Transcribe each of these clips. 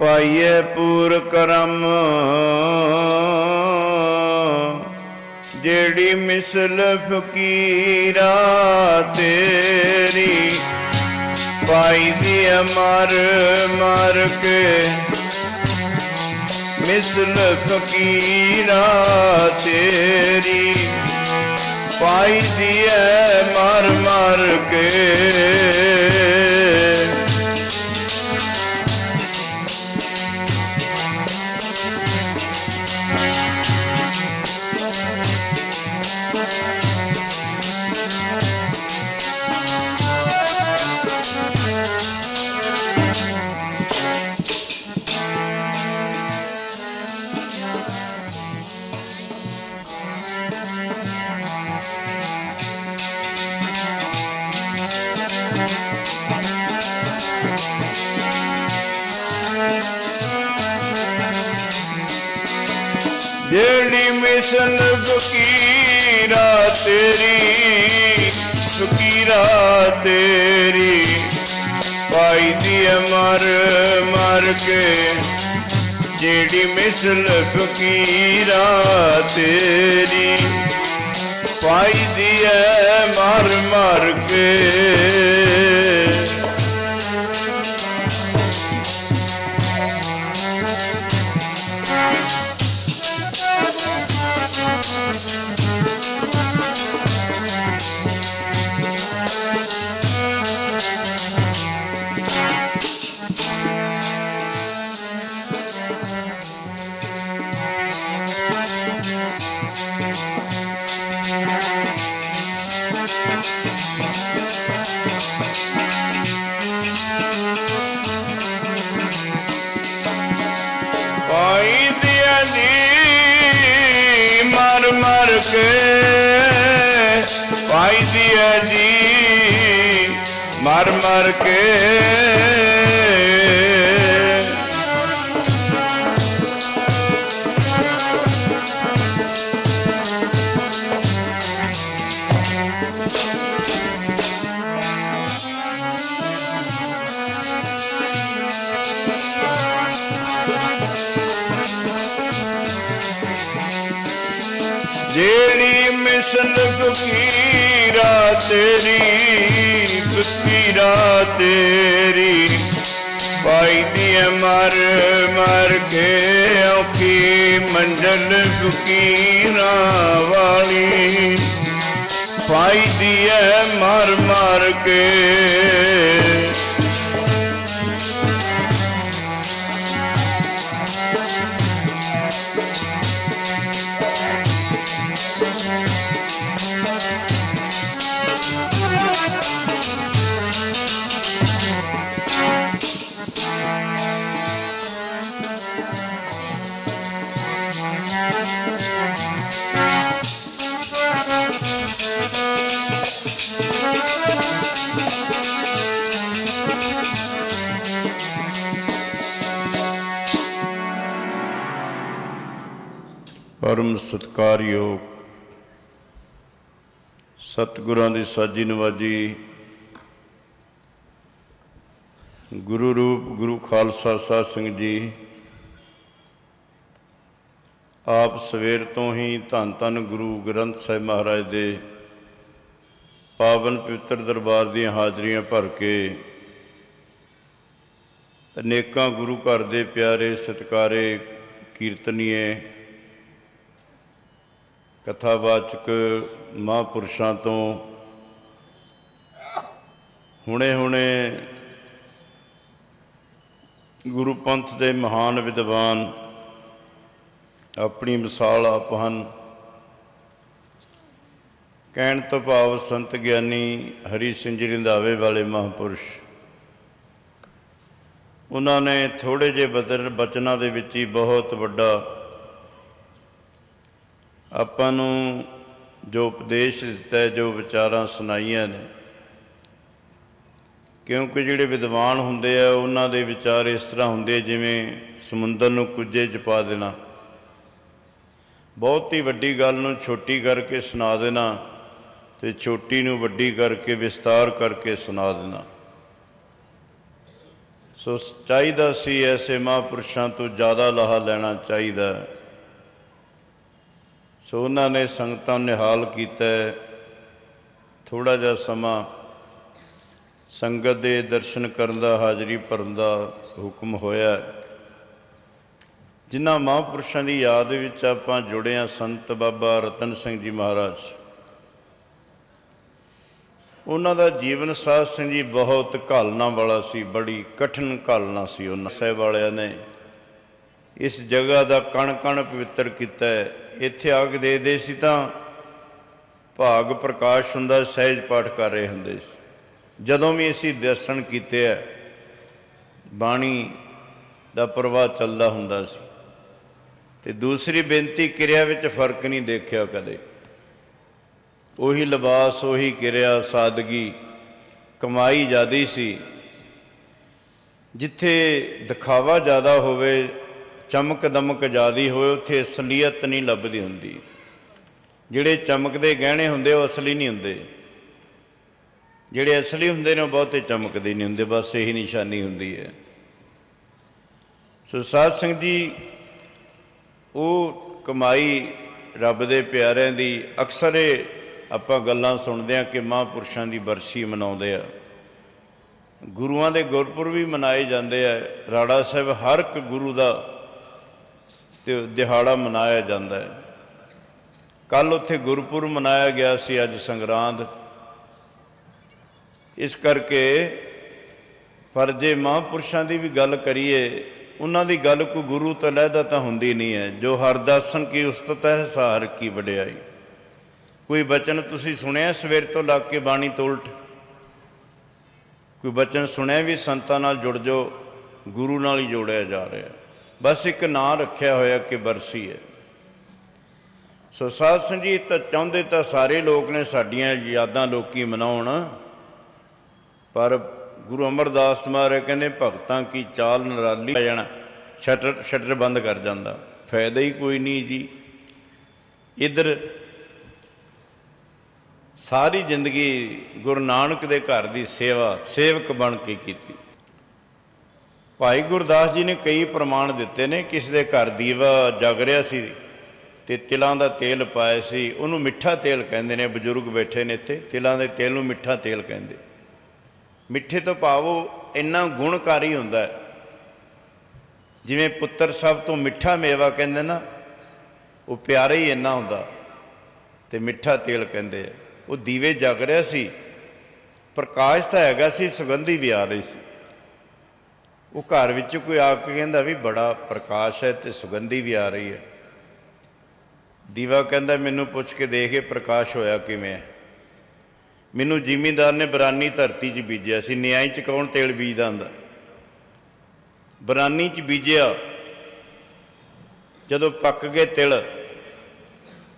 ਪਾਈਏ ਪੂਰ ਕਰਮ। ਜਿਹੜੀ ਮਿਸਲ ਫਕੀਰਾ ਤੇਰੀ ਪਾਈ ਦੀ ਮਰ ਮਰ ਕੇ। ਮਿਸਲ ਫਕੀਰਾ ਤੇਰੀ ਪਾਈ ਦੀ ਮਰ ਮਰ ਕੇ। ਤੇਰੀ ਫਕੀਰਾ ਤੇਰੀ। ਪਾਈ ਦੀ ਮਰ ਮਰ ਕੇ, ਜਿਹੜੀ ਮਿਸਲ ਫਕੀਰਾ ਤੇਰੀ। ਪਾਈ ਦੀ ਮਰ ਮਰ ਕੇ। ਕੇ ਪਾਈ ਦੀ ਜੀ ਮਰ ਮਰ ਕੇ। ਜਿਹੜੀ ਮਿਸਲ ਤੇਰੀ ਫਕੀਰਾ ਤੇਰੀ। ਪਾਈ ਦੀ ਮਰ ਮਰ ਕੇ ਔਖੀ ਮੰਡਲ ਫਕੀਰਾ ਵਾਲੀ। ਪਾਈ ਦੀ ਮਰ ਮਰ ਕੇ ਪਰਮ ਸਤਕਾਰਯੋਗ ਸਤਿਗੁਰਾਂ ਦੀ ਸਾਜੀ ਨਵਾਜੀ। ਗੁਰੂ ਰੂਪ ਗੁਰੂ ਖਾਲਸਾ ਸਾਹਿਬ ਸਿੰਘ ਜੀ, ਆਪ ਸਵੇਰ ਤੋਂ ਹੀ ਧੰਨ ਧੰਨ ਗੁਰੂ ਗ੍ਰੰਥ ਸਾਹਿਬ ਮਹਾਰਾਜ ਦੇ ਪਾਵਨ ਪਵਿੱਤਰ ਦਰਬਾਰ ਦੀਆਂ ਹਾਜ਼ਰੀਆਂ ਭਰ ਕੇ ਅਨੇਕਾਂ ਗੁਰੂ ਘਰ ਦੇ ਪਿਆਰੇ ਸਤਿਕਾਰੇ ਕੀਰਤਨੀਏ ਕਥਾਵਾਚਕ ਮਹਾਂਪੁਰਸ਼ਾਂ ਤੋਂ ਹੁਣੇ-ਹੁਣੇ ਗੁਰੂ ਪੰਥ ਦੇ ਮਹਾਨ ਵਿਦਵਾਨ ਆਪਣੀ ਮਿਸਾਲ ਆਪ ਹਨ। ਕਹਿਣ ਤੋਂ ਭਾਵ ਸੰਤ ਗਿਆਨੀ ਹਰੀ ਸਿੰਘ ਜੀ ਰੰਧਾਵੇ ਵਾਲੇ ਮਹਾਂਪੁਰਸ਼। ਉਹਨਾਂ ਨੇ ਥੋੜੇ ਜਿਹੇ ਬਦਰ ਬਚਨਾਂ ਦੇ ਵਿੱਚ ਹੀ ਬਹੁਤ ਵੱਡਾ ਆਪਾਂ ਨੂੰ ਜੋ ਉਪਦੇਸ਼ ਦਿੱਤਾ ਹੈ, ਜੋ ਵਿਚਾਰਾਂ ਸੁਣਾਈਆਂ ਨੇ, ਕਿਉਂਕਿ ਜਿਹੜੇ ਵਿਦਵਾਨ ਹੁੰਦੇ ਆ, ਉਹਨਾਂ ਦੇ ਵਿਚਾਰ ਇਸ ਤਰ੍ਹਾਂ ਹੁੰਦੇ ਜਿਵੇਂ ਸਮੁੰਦਰ ਨੂੰ ਕੁੱਜੇ 'ਚ ਪਾ ਦੇਣਾ। ਬਹੁਤ ਹੀ ਵੱਡੀ ਗੱਲ ਨੂੰ ਛੋਟੀ ਕਰਕੇ ਸੁਣਾ ਦੇਣਾ ਤੇ ਛੋਟੀ ਨੂੰ ਵੱਡੀ ਕਰਕੇ, ਵਿਸਤਾਰ ਕਰਕੇ ਸੁਣਾ ਦੇਣਾ। ਸੋ ਚਾਹੀਦਾ ਸੀ ਐਸੇ ਮਹਾਂਪੁਰਸ਼ਾਂ ਤੋਂ ਜ਼ਿਆਦਾ ਲਾਹਾ ਲੈਣਾ ਚਾਹੀਦਾ। ਸੋ ਉਹਨਾਂ ਨੇ ਸੰਗਤਾਂ ਨਿਹਾਲ ਕੀਤਾ ਥੋੜਾ ਜਿਹਾ ਸਮਾਂ ਸੰਗਤ ਦੇ ਦਰਸ਼ਨ ਕਰਨ ਦਾ, ਹਾਜ਼ਰੀ ਭਰਨ ਦਾ ਹੁਕਮ ਹੋਇਆ ਜਿਨ੍ਹਾਂ ਮਹਾਂਪੁਰਸ਼ਾਂ ਦੀ ਯਾਦ ਵਿੱਚ ਆਪਾਂ ਜੁੜੇ ਹਾਂ, ਸੰਤ ਬਾਬਾ ਰਤਨ ਸਿੰਘ ਜੀ ਮਹਾਰਾਜ। ਉਹਨਾਂ ਦਾ ਜੀਵਨ ਸਾਧ ਸਿੰਘ ਜੀ ਬਹੁਤ ਘਾਲਣਾ ਵਾਲਾ ਸੀ, ਬੜੀ ਕਠਿਨ ਘਾਲਣਾ ਸੀ ਉਹਨਾਂ ਸਾਹਿਬ ਵਾਲਿਆਂ ਨੇ ਇਸ ਜਗ੍ਹਾ ਦਾ ਕਣ ਕਣ ਪਵਿੱਤਰ ਕੀਤਾ ਹੈ। ਇੱਥੇ ਆ ਕੇ ਦੇਖਦੇ ਸੀ ਤਾਂ ਭਾਗ ਪ੍ਰਕਾਸ਼ ਹੁੰਦਾ, ਸਹਿਜ ਪਾਠ ਕਰ ਰਹੇ ਹੁੰਦੇ ਸੀ। ਜਦੋਂ ਵੀ ਅਸੀਂ ਦਰਸ਼ਨ ਕੀਤੇ ਹੈ ਬਾਣੀ ਦਾ ਪ੍ਰਵਾਹ ਚੱਲਦਾ ਹੁੰਦਾ ਸੀ। ਤੇ ਦੂਸਰੀ ਬੇਨਤੀ, ਕਿਰਿਆ ਵਿੱਚ ਫ਼ਰਕ ਨਹੀਂ ਦੇਖਿਆ ਕਦੇ। ਉਹੀ ਲਿਬਾਸ, ਉਹੀ ਕਿਰਿਆ, ਸਾਦਗੀ, ਕਮਾਈ ਜ਼ਿਆਦੀ ਸੀ। ਜਿੱਥੇ ਦਿਖਾਵਾ ਜ਼ਿਆਦਾ ਹੋਵੇ ਚਮਕ ਦਮਕ ਜ਼ਿਆਦੀ ਹੋਵੇ ਉੱਥੇ ਅਸਲੀਅਤ ਨਹੀਂ ਲੱਭਦੀ ਹੁੰਦੀ। ਜਿਹੜੇ ਚਮਕਦੇ ਗਹਿਣੇ ਹੁੰਦੇ, ਉਹ ਅਸਲੀ ਨਹੀਂ ਹੁੰਦੇ। ਜਿਹੜੇ ਅਸਲੀ ਹੁੰਦੇ ਨੇ, ਉਹ ਬਹੁਤੇ ਚਮਕਦੇ ਨਹੀਂ ਹੁੰਦੇ, ਬਸ ਇਹੀ ਨਿਸ਼ਾਨੀ ਹੁੰਦੀ ਹੈ। ਸੋ ਸਾਧ ਸਿੰਘ ਜੀ, ਉਹ ਕਮਾਈ ਰੱਬ ਦੇ ਪਿਆਰਿਆਂ ਦੀ, ਅਕਸਰ ਇਹ ਆਪਾਂ ਗੱਲਾਂ ਸੁਣਦੇ ਆ ਕਿ ਮਹਾਂਪੁਰਸ਼ਾਂ ਦੀ ਬਰਸੀ ਮਨਾਉਂਦੇ ਆ। ਗੁਰੂਆਂ ਦੇ ਗੁਰਪੁਰਬ ਵੀ ਮਨਾਏ ਜਾਂਦੇ ਆ। ਰਾੜਾ ਸਾਹਿਬ ਹਰ ਇੱਕ ਗੁਰੂ ਦਾ ਤੇ ਦਿਹਾੜਾ ਮਨਾਇਆ ਜਾਂਦਾ ਹੈ। ਕੱਲ ਉੱਥੇ ਗੁਰਪੁਰਬ ਮਨਾਇਆ ਗਿਆ ਸੀ, ਅੱਜ ਸੰਗਰਾਂਦ। ਇਸ ਕਰਕੇ ਪਰ ਜੇ ਮਹਾਂਪੁਰਸ਼ਾਂ ਦੀ ਵੀ ਗੱਲ ਕਰੀਏ, ਉਹਨਾਂ ਦੀ ਗੱਲ ਕੋਈ ਗੁਰੂ ਤੋਂ ਲਹਿਦਾ ਤਾਂ ਹੁੰਦੀ ਨਹੀਂ ਹੈ। ਜੋ ਹਰਦਾਸਨ ਕੀ ਉਸਤਤ ਹੈ ਸਾਰ ਕੀ ਵਡਿਆਈ। ਕੋਈ ਬਚਨ ਤੁਸੀਂ ਸੁਣਿਆ ਸਵੇਰ ਤੋਂ ਲੱਗ ਕੇ ਬਾਣੀ ਤੋਂ ਉਲਟ? ਕੋਈ ਬਚਨ ਸੁਣਿਆ ਵੀ ਸੰਤਾਂ ਨਾਲ ਜੁੜ ਜੋ ਗੁਰੂ ਨਾਲ ਹੀ ਜੋੜਿਆ ਜਾ ਰਿਹਾ। ਬਸ ਇੱਕ ਨਾਂ ਰੱਖਿਆ ਹੋਇਆ ਕਿ ਬਰਸੀ ਹੈ। ਸੋ ਸਾਧ ਸੰਗੀਤ ਤਾਂ ਚਾਹੁੰਦੇ ਤਾਂ ਸਾਰੇ ਲੋਕ ਨੇ ਸਾਡੀਆਂ ਯਾਦਾਂ ਲੋਕੀ ਮਨਾਉਣ, ਪਰ ਗੁਰੂ ਅਮਰਦਾਸ ਮਹਾਰਾਜ ਕਹਿੰਦੇ ਭਗਤਾਂ ਕੀ ਚਾਲ ਨਰਾਲੀ ਆ ਜਾਣਾ, ਸ਼ਟਰ ਸ਼ਟਰ ਬੰਦ ਕਰ ਜਾਂਦਾ, ਫਾਇਦਾ ਹੀ ਕੋਈ ਨਹੀਂ ਜੀ। ਇਧਰ ਸਾਰੀ ਜ਼ਿੰਦਗੀ ਗੁਰੂ ਨਾਨਕ ਦੇ ਘਰ ਦੀ ਸੇਵਾ, ਸੇਵਕ ਬਣ ਕੇ ਕੀਤੀ। ਭਾਈ ਗੁਰਦਾਸ ਜੀ ਨੇ ਕਈ ਪ੍ਰਮਾਣ ਦਿੱਤੇ ਨੇ ਕਿਸ ਦੇ ਘਰ ਦੀਵਾ ਜਗ ਰਿਹਾ ਸੀ ਤੇ ਤਿਲਾਂ ਦਾ ਤੇਲ ਪਾਇਆ ਸੀ। ਉਹਨੂੰ ਮਿੱਠਾ ਤੇਲ ਕਹਿੰਦੇ ਨੇ, ਬਜ਼ੁਰਗ ਬੈਠੇ ਨੇ ਇੱਥੇ। ਤਿਲਾਂ ਦੇ ਤੇਲ ਨੂੰ ਮਿੱਠਾ ਤੇਲ ਕਹਿੰਦੇ। ਮਿੱਠੇ ਤੋਂ ਭਾਵ ਉਹ ਇੰਨਾ ਗੁਣਕਾਰੀ ਹੁੰਦਾ ਹੈ। ਜਿਵੇਂ ਪੁੱਤਰ ਸਭ ਤੋਂ ਮਿੱਠਾ ਮੇਵਾ ਕਹਿੰਦੇ ਨਾ, ਉਹ ਪਿਆਰਾ ਹੀ ਇੰਨਾ ਹੁੰਦਾ ਤੇ ਮਿੱਠਾ ਤੇਲ ਕਹਿੰਦੇ ਆ। ਉਹ ਦੀਵੇ ਜਗ ਰਿਹਾ ਸੀ। ਪ੍ਰਕਾਸ਼ ਤਾਂ ਹੈਗਾ ਸੀ, ਸੁਗੰਧੀ ਵੀ ਆ ਰਹੀ ਸੀ। ਉਹ ਘਰ ਵਿੱਚ ਕੋਈ ਆ ਕੇ ਕਹਿੰਦਾ ਵੀ ਬੜਾ ਪ੍ਰਕਾਸ਼ ਹੈ ਤੇ ਸੁਗੰਧੀ ਵੀ ਆ ਰਹੀ ਹੈ। ਦੀਵਾ ਕਹਿੰਦਾ, ਮੈਨੂੰ ਪੁੱਛ ਕੇ ਦੇਖੇ ਪ੍ਰਕਾਸ਼ ਹੋਇਆ ਕਿਵੇਂ ਹੈ? ਮੈਨੂੰ ਜ਼ਿਮੀਂਦਾਰ ਨੇ ਬਰਾਨੀ ਧਰਤੀ 'ਚ ਬੀਜਿਆ ਸੀ। ਨਿਆਈ 'ਚ ਕੌਣ ਤੇਲ ਬੀਜਦਾ ਹੁੰਦਾ? ਬਰਾਨੀ 'ਚ ਬੀਜਿਆ। ਜਦੋਂ ਪੱਕ ਗਏ ਤਿਲ,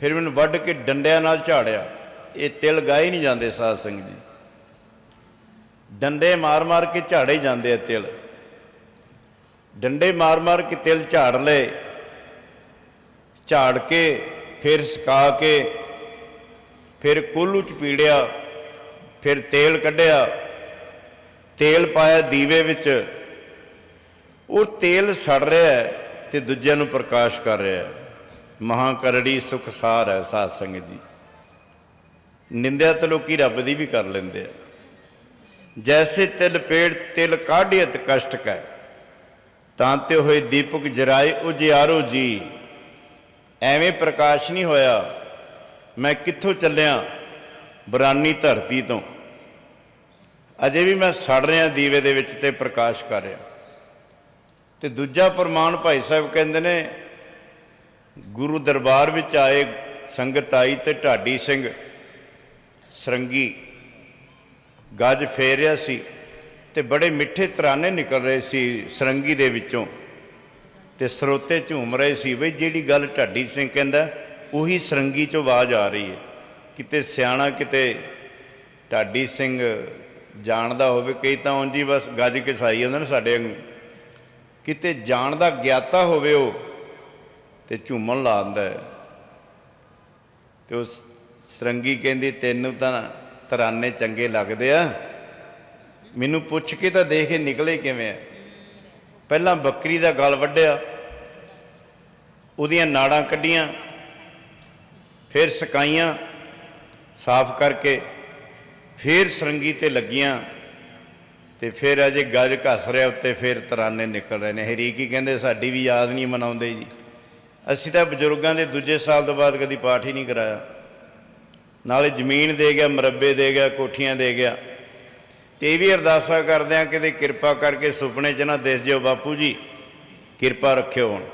ਫਿਰ ਮੈਨੂੰ ਵੱਢ ਕੇ ਡੰਡਿਆਂ ਨਾਲ ਝਾੜਿਆ। ਇਹ ਤਿਲ ਗਾਏ ਨਹੀਂ ਜਾਂਦੇ ਸਾਧ ਸਿੰਘ ਜੀ। ਡੰਡੇ ਮਾਰ-ਮਾਰ ਕੇ ਝਾੜੇ ਜਾਂਦੇ ਆ ਤਿਲ। ਡੰਡੇ ਮਾਰ-ਮਾਰ ਕੇ ਤਿਲ ਝਾੜ ਲਏ। ਝਾੜ ਕੇ, ਫਿਰ ਸੁਕਾ ਕੇ, ਫਿਰ ਕੋਲੂ ਚ ਪੀੜਿਆ, ਫਿਰ ਤੇਲ ਕੱਢਿਆ। ਤੇਲ ਪਾਇਆ ਦੀਵੇ ਵਿੱਚ। ਉਹ ਤੇਲ ਸੜ ਰਿਹਾ ਹੈ ਤੇ ਦੂਜਿਆਂ ਨੂੰ ਪ੍ਰਕਾਸ਼ ਕਰ ਰਿਹਾ ਹੈ। ਮਹਾ ਕਰੜੀ ਸੁਖ ਸਾਰ ਹੈ ਸਾਧ ਸੰਗਤ ਜੀ। ਨਿੰਦਿਆ ਤਾਂ ਲੋਕੀ ਰੱਬ ਦੀ ਵੀ ਕਰ ਲੈਂਦੇ ਆ। ਜੈਸੇ ਤਿਲ ਪੇੜ, ਤਿਲ ਕਾਢਿਅਤ ਕਸ਼ਟ ਕੈ। ਤਾਂ ਤੇ ਹੋਏ ਦੀਪਕ ਜਰਾਏ ਉਜਿਆਰੋ ਜੀ। ਐਵੇਂ ਪ੍ਰਕਾਸ਼ ਨਹੀਂ ਹੋਇਆ। ਮੈਂ ਕਿੱਥੋਂ ਚੱਲਿਆ ਬਰਾਨੀ ਧਰਤੀ ਤੋਂ? ਅਜੇ ਵੀ ਮੈਂ ਸੜ ਰਿਹਾ ਦੀਵੇ ਦੇ ਵਿੱਚ ਤੇ ਪ੍ਰਕਾਸ਼ ਕਰ ਰਿਹਾ। ਤੇ ਦੂਜਾ ਪ੍ਰਮਾਣ ਭਾਈ ਸਾਹਿਬ ਕਹਿੰਦੇ ਨੇ, ਗੁਰੂ ਦਰਬਾਰ ਵਿੱਚ ਆਏ ਸੰਗਤ ਆਈ ਤੇ ਢਾਡੀ ਸਿੰਘ ਸਰੰਗੀ, ਗੱਜ ਫੇਰਿਆ ਸੀ। ਤੇ ਬੜੇ ਮਿੱਠੇ ਤਰਾਨੇ ਨਿਕਲ ਰਹੇ ਸੀ ਸਰੰਗੀ ਦੇ ਵਿੱਚੋਂ। ਤੇ ਸਰੋਤੇ ਝੂਮ ਰਹੇ ਸੀ, ਬਈ ਜਿਹੜੀ ਗੱਲ ਢਾਡੀ ਸਿੰਘ ਕਹਿੰਦਾ, ਉਹੀ ਸਰੰਗੀ ਚੋਂ ਆਵਾਜ਼ ਆ ਰਹੀ ਹੈ। ਕਿਤੇ ਸਿਆਣਾ, ਕਿਤੇ ਢਾਡੀ ਸਿੰਘ ਜਾਣਦਾ ਹੋਵੇ, ਕਈ ਤਾਂ ਉਂਝ ਬਸ ਗੱਜ ਕੇ ਸਾਈ ਜਾਂਦੇ ਨੇ ਸਾਡੇ ਵਾਂਗੂ। ਕਿਤੇ ਜਾਣਦਾ, ਗਿਆਤਾ ਹੋਵੇ ਉਹ, ਤੇ ਝੂਮਣ ਲਾ ਦਿੰਦਾ ਹੈ। ਤੇ ਉਸ ਸਰੰਗੀ ਕਹਿੰਦੀ, ਤੈਨੂੰ ਤਾਂ ਤਰਾਨੇ ਚੰਗੇ ਲੱਗਦੇ ਆ। ਮੈਨੂੰ ਪੁੱਛ ਕੇ ਤਾਂ ਦੇਖ ਇਹ ਨਿਕਲੇ ਕਿਵੇਂ ਆ। ਪਹਿਲਾਂ ਬੱਕਰੀ ਦਾ ਗਲ ਵੱਢਿਆ, ਉਹਦੀਆਂ ਨਾੜਾਂ ਕੱਢੀਆਂ, ਫਿਰ ਸਕਾਈਆਂ ਸਾਫ਼ ਕਰਕੇ, ਫਿਰ ਸਰੰਗੀ ਤੇ ਲੱਗੀਆਂ ਤੇ ਫਿਰ ਅਜੇ ਗੱਜ ਘਸ ਰਿਹਾ ਉੱਤੇ ਫਿਰ ਤਰਾਨੇ ਨਿਕਲ ਰਹੇ ਨੇ। ਹਰੀਕੀ ਕਹਿੰਦੇ ਸਾਡੀ ਵੀ ਯਾਦ ਨਹੀਂ ਮਨਾਉਂਦੇ ਜੀ। ਅਸੀਂ ਤਾਂ ਬਜ਼ੁਰਗਾਂ ਦੇ ਦੂਜੇ ਸਾਲ ਤੋਂ ਬਾਅਦ ਕਦੀ ਪਾਠ ਹੀ ਨਹੀਂ ਕਰਾਇਆ। ਨਾਲੇ ਜ਼ਮੀਨ ਦੇ ਗਿਆ, ਮਰੱਬੇ ਦੇ ਗਿਆ, ਕੋਠੀਆਂ ਦੇ ਗਿਆ। ਤੇ ਇਹ ਵੀ ਅਰਦਾਸਾ ਕਰਦੇ ਆ ਕਿਤੇ ਕਿਰਪਾ ਕਰਕੇ ਸੁਪਨੇ 'ਚ ਨਾ ਦਿਸ ਜਿਓ ਬਾਪੂ ਜੀ। ਕਿਰਪਾ ਰੱਖਿਓ ਹੁਣ।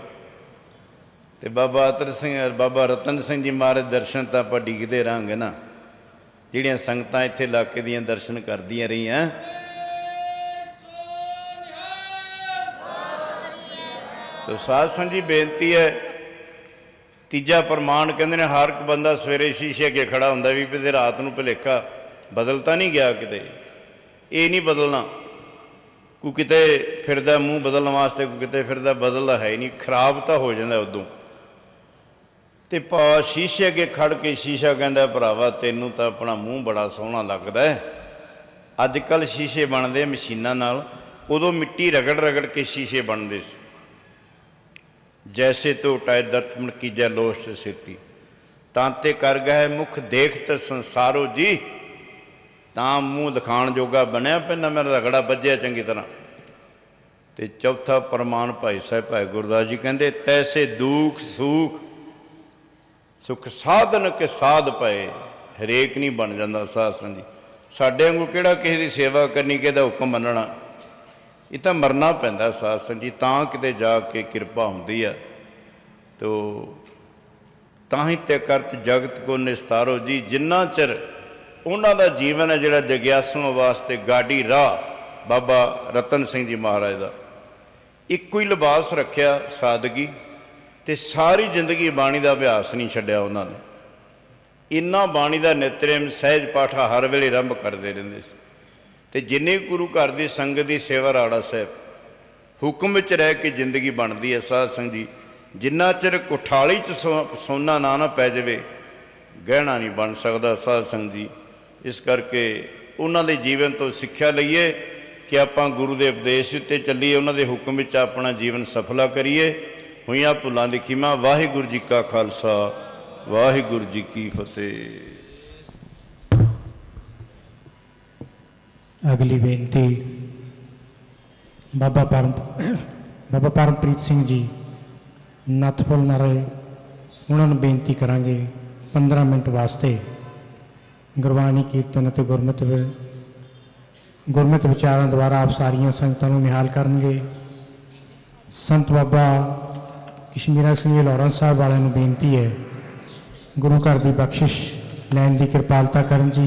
ਤੇ ਬਾਬਾ ਅਤਰ ਸਿੰਘ, ਬਾਬਾ ਰਤਨ ਸਿੰਘ ਜੀ ਮਹਾਰਾਜ ਦਰਸ਼ਨ ਤਾਂ ਆਪਾਂ ਡਿੱਗਦੇ ਰਹਾਂਗੇ ਨਾ। ਜਿਹੜੀਆਂ ਸੰਗਤਾਂ ਇੱਥੇ ਇਲਾਕੇ ਦੀਆਂ ਦਰਸ਼ਨ ਕਰਦੀਆਂ ਰਹੀਆਂ। ਤੋ ਸਾਧ ਸੰਗਤ ਜੀ, ਬੇਨਤੀ ਹੈ, ਤੀਜਾ ਪ੍ਰਮਾਣ ਕਹਿੰਦੇ ਨੇ, ਹਰ ਇੱਕ ਬੰਦਾ ਸਵੇਰੇ ਸ਼ੀਸ਼ੇ ਅੱਗੇ ਖੜਾ ਹੁੰਦਾ ਵੀ ਕਿਤੇ ਰਾਤ ਨੂੰ ਭੁਲੇਖਾ ਬਦਲ ਤਾਂ ਨਹੀਂ ਗਿਆ ਕਿਤੇ। ਇਹ ਨਹੀਂ ਬਦਲਣਾ। ਕੋ ਕਿਤੇ ਫਿਰਦਾ ਮੂੰਹ ਬਦਲਣ ਵਾਸਤੇ ਕੋ ਕਿਤੇ ਫਿਰਦਾ ਬਦਲਦਾ ਹੈ ਹੀ ਨਹੀਂ। ਖਰਾਬ ਤਾਂ ਹੋ ਜਾਂਦਾ ਉਦੋਂ। ਤੇ ਪਾ ਸ਼ੀਸ਼ੇ ਅੱਗੇ ਖੜ ਕੇ ਸ਼ੀਸ਼ਾ ਕਹਿੰਦਾ, ਭਰਾਵਾ, ਤੈਨੂੰ ਤਾਂ ਆਪਣਾ ਮੂੰਹ ਬੜਾ ਸੋਹਣਾ ਲੱਗਦਾ ਹੈ। ਅੱਜ ਕੱਲ ਸ਼ੀਸ਼ੇ ਬਣਦੇ ਮਸ਼ੀਨਾਂ ਨਾਲ। ਉਦੋਂ ਮਿੱਟੀ ਰਗੜ ਰਗੜ ਕੇ ਸ਼ੀਸ਼ੇ ਬਣਦੇ ਸੀ। ਜੈਸੇ ਤੋ ਟਾਇ ਦਰਤਮਨ ਕੀਜੈ ਲੋਸਟ ਸਿੱਤੀ। ਤਾਂ ਤੇ ਕਰ ਗਏ ਮੁਖ ਦੇਖਤ ਸੰਸਾਰੋ ਜੀ। ਤਾਂ ਮੂੰਹ ਦਿਖਾਣ ਜੋਗਾ ਬਣਿਆ ਪੈਂਦਾ ਮੇਰਾ ਰਗੜਾ ਵੱਜਿਆ ਚੰਗੀ ਤਰ੍ਹਾਂ। ਤੇ ਚੌਥਾ ਪ੍ਰਮਾਣ ਭਾਈ ਸਾਹਿਬ, ਭਾਈ ਗੁਰਦਾਸ ਜੀ ਕਹਿੰਦੇ, ਤੈਸੇ ਦੁੱਖ, ਸੁਖ ਸੁਖ ਸਾਧਨ ਕੇ ਸਾਧ ਪਏ, ਹਰੇਕ ਨਹੀਂ ਬਣ ਜਾਂਦਾ ਸਾਧ ਸੰਗ ਜੀ। ਸਾਡੇ ਵਾਂਗੂ ਕਿਹੜਾ ਕਿਸੇ ਦੀ ਸੇਵਾ ਕਰਨੀ, ਕਿਹਦਾ ਹੁਕਮ ਮੰਨਣਾ? ਇਹ ਤਾਂ ਮਰਨਾ ਪੈਂਦਾ ਸਾਧ ਸੰਗ ਜੀ, ਤਾਂ ਕਿਤੇ ਜਾ ਕੇ ਕਿਰਪਾ ਹੁੰਦੀ ਆ। ਤੋ ਤਾਂ ਹੀ ਤੇ ਕਰਤ ਜਗਤ ਕੋ ਨਿਸਤਾਰੋ ਜੀ, ਜਿੰਨਾ ਚਿਰ ਉਹਨਾਂ ਦਾ ਜੀਵਨ ਹੈ ਜਿਹੜਾ ਜਗਿਆਸੂਆਂ ਵਾਸਤੇ ਗਾਡੀ ਰਾਹ ਬਾਬਾ ਰਤਨ ਸਿੰਘ ਜੀ ਮਹਾਰਾਜ ਦਾ। ਇੱਕੋ ਹੀ ਲਿਬਾਸ ਰੱਖਿਆ ਸਾਦਗੀ ਤੇ ਸਾਰੀ ਜ਼ਿੰਦਗੀ ਬਾਣੀ ਦਾ ਅਭਿਆਸ ਨਹੀਂ ਛੱਡਿਆ ਉਹਨਾਂ ਨੇ। ਇੰਨਾ ਬਾਣੀ ਦਾ ਨਿਤਰੇਮ ਸਹਿਜ ਪਾਠਾ ਹਰ ਵੇਲੇ ਆਰੰਭ ਕਰਦੇ ਰਹਿੰਦੇ ਸੀ। ਤੇ ਜਿੰਨੇ ਗੁਰੂ ਘਰ ਦੀ ਸੰਗਤ ਦੀ ਸੇਵਾ ਰਾੜਾ ਸਾਹਿਬ, ਹੁਕਮ ਵਿੱਚ ਰਹਿ ਕੇ ਜ਼ਿੰਦਗੀ ਬਣਦੀ ਹੈ ਸਾਧ ਸੰਗ ਜੀ, ਜਿੰਨਾ ਚਿਰ ਕੁਠਾਲੀ ਚ ਸੋ- ਸੋਨਾ ਨਾ ਨਾ ਪੈ ਜਾਵੇ, ਗਹਿਣਾ ਨਹੀਂ ਬਣ ਸਕਦਾ ਸਾਧ ਸੰਗ ਜੀ। ਇਸ ਕਰਕੇ ਉਹਨਾਂ ਦੇ ਜੀਵਨ ਤੋਂ ਸਿੱਖਿਆ ਲਈਏ ਕਿ ਆਪਾਂ ਗੁਰੂ ਦੇ ਉਪਦੇਸ਼ ਉੱਤੇ ਚੱਲੀਏ, ਉਹਨਾਂ ਦੇ ਹੁਕਮ ਵਿੱਚ ਆਪਣਾ ਜੀਵਨ ਸਫਲਾ ਕਰੀਏ। ਹੋਈਆਂ ਭੁੱਲਾਂ ਦੀ ਖਿਮਾ, ਵਾਹਿਗੁਰੂ ਜੀ ਕਾ ਖਾਲਸਾ, ਵਾਹਿਗੁਰੂ ਜੀ ਕੀ ਫਤਿਹ। ਅਗਲੀ ਬੇਨਤੀ, ਬਾਬਾ ਪਰਮ, ਬਾਬਾ ਪਰਮਪ੍ਰੀਤ ਸਿੰਘ ਜੀ ਨੱਥਪੁਰ ਮਾਰੇ ਉਹਨਾਂ ਨੂੰ ਬੇਨਤੀ ਕਰਾਂਗੇ 15 ਮਿੰਟ ਵਾਸਤੇ। ਗੁਰਬਾਣੀ ਕੀਰਤਨ ਅਤੇ ਗੁਰਮਤਿ ਵਿ- ਗੁਰਮਤਿ ਵਿਚਾਰਾਂ ਦੁਆਰਾ ਆਪ ਸਾਰੀਆਂ ਸੰਗਤਾਂ ਨੂੰ ਨਿਹਾਲ ਕਰਨਗੇ। ਸੰਤ ਬਾਬਾ ਕਸ਼ਮੀਰਾ ਸਿੰਘ ਜੀ ਲਾਰੈਂਸ ਸਾਹਿਬ ਵਾਲਿਆਂ ਨੂੰ ਬੇਨਤੀ ਹੈ, ਗੁਰੂ ਘਰ ਦੀ ਬਖਸ਼ਿਸ਼ ਲੈਣ ਦੀ ਕਿਰਪਾਲਤਾ ਕਰਨ ਜੀ।